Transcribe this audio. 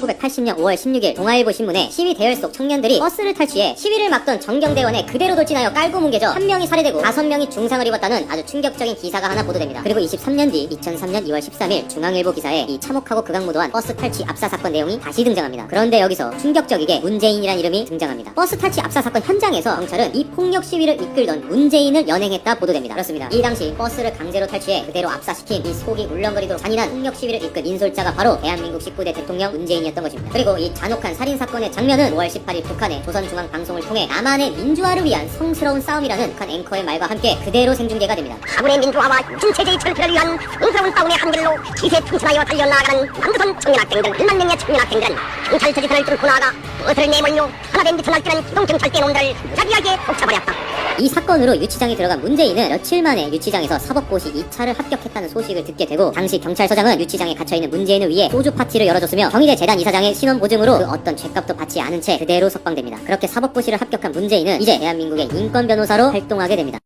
1980년 5월 16일 동아일보 신문에 시위 대열 속 청년들이 버스를 탈취해 시위를 막던 정경대원에 그대로 돌진하여 깔고 뭉개져 한 명이 살해되고 다섯 명이 중상을 입었다는 아주 충격적인 기사가 하나 보도됩니다. 그리고 23년 뒤 2003년 2월 13일 중앙일보 기사에 이 참혹하고 극악무도한 버스 탈취 압사 사건 내용이 다시 등장합니다. 그런데 여기서 충격적이게 문재인이란 이름이 등장합니다. 버스 탈취 압사 사건 현장에서 경찰은 이 폭력 시위를 이끌던 문재인을 연행했다 보도됩니다. 그렇습니다. 이 당시 버스를 강제로 탈취해 그대로 압사시킨 이 속이 울렁거리도록 잔인한 폭력 시위를 이끈 인솔자가 바로 대한민국 19대 대통령 문재인 이었던 것입니다. 그리고 이 잔혹한 살인 사건의 장면은 5월 18일 북한의 조선중앙방송을 통해 남한의 민주화를 위한 성스러운 싸움이라는 북한 앵커의 말과 함께 그대로 생중계가 됩니다. 가문의 민주화와 신체제의 철폐를 위한 성스러운 싸움의 한길로 기세 충천하여 달려나가는 남조선 청년학생들 1만 명의 청년학생들은 경찰 저지선을 뚫고 나아가 버스를 내몰려 하나된 듯한 날뛰는 기동경찰 대 놈들을 무자비하게 폭차버렸다. 이 사건으로 유치장에 들어간 문재인은 며칠 만에 유치장에서 사법고시 2차를 합격했다는 소식을 듣게 되고 당시 경찰서장은 유치장에 갇혀있는 문재인을 위해 소주 파티를 열어줬으며 경희대 재단 이사장의 신원 보증으로 그 어떤 죄값도 받지 않은 채 그대로 석방됩니다. 그렇게 사법고시를 합격한 문재인은 이제 대한민국의 인권 변호사로 활동하게 됩니다.